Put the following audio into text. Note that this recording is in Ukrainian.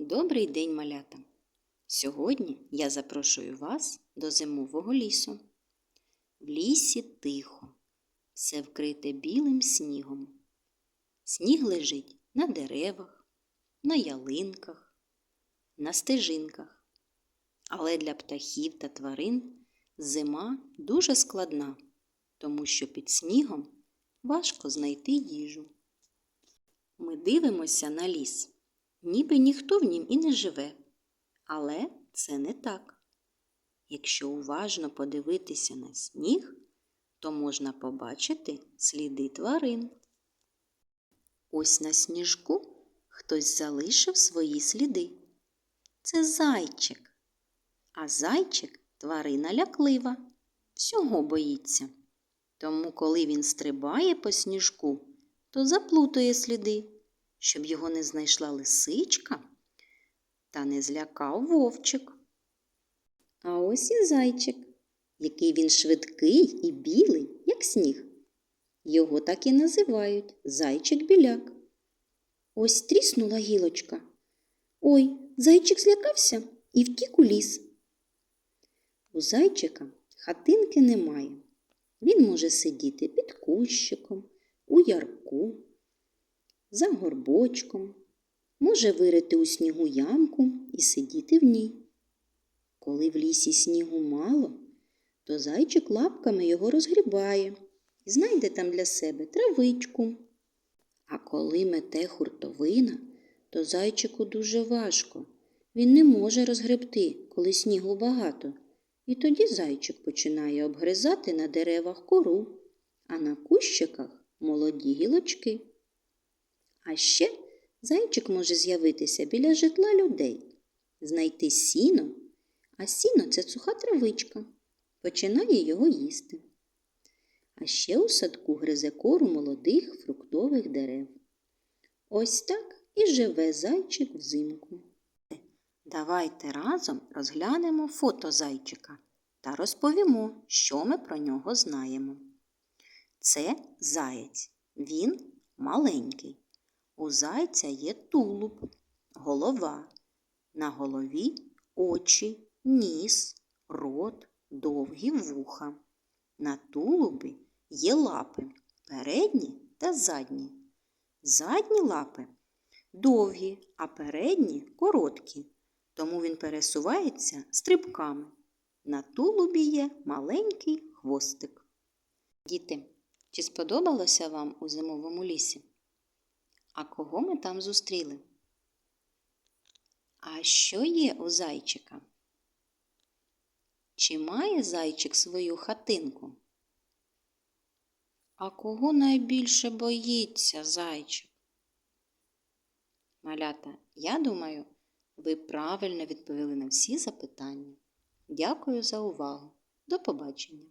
Добрий день, малята! Сьогодні я запрошую вас до зимового лісу. В лісі тихо, все вкрите білим снігом. Сніг лежить на деревах, на ялинках, на стежинках. Але для птахів та тварин зима дуже складна, тому що під снігом важко знайти їжу. Ми дивимося на ліс, ніби ніхто в нім і не живе. Але це не так. Якщо уважно подивитися на сніг, то можна побачити сліди тварин. Ось на сніжку хтось залишив свої сліди. Це зайчик. А зайчик тварина ляклива, всього боїться. Тому, коли він стрибає по сніжку, то заплутує сліди, щоб його не знайшла лисичка та не злякав вовчик. А ось і зайчик, який він швидкий і білий, як сніг. Його так і називають зайчик-біляк. Ось тріснула гілочка. Ой, зайчик злякався і втік у ліс. У зайчика хатинки немає. Він може сидіти під кущиком, у ярку, за горбочком, може вирити у снігу ямку і сидіти в ній. Коли в лісі снігу мало, то зайчик лапками його розгрібає і знайде там для себе травичку. А коли мете хуртовина, то зайчику дуже важко. Він не може розгребти, коли снігу багато. І тоді зайчик починає обгризати на деревах кору, а на кущиках молоді гілочки. А ще зайчик може з'явитися біля житла людей, знайти сіно, а сіно це суха травичка, починає його їсти. А ще у садку гризе кору молодих фруктових дерев. Ось так і живе зайчик взимку. Давайте разом розглянемо фото зайчика та розповімо, що ми про нього знаємо. Це заєць. Він маленький. У зайця є тулуб, голова. На голові очі, ніс, рот, довгі вуха. На тулубі є лапи передні та задні. Задні лапи довгі, а передні короткі, тому він пересувається стрибками. На тулубі є маленький хвостик. Діти, чи сподобалося вам у зимовому лісі? А кого ми там зустріли? А що є у зайчика? Чи має зайчик свою хатинку? А кого найбільше боїться зайчик? Малята, я думаю, ви правильно відповіли на всі запитання. Дякую за увагу. До побачення!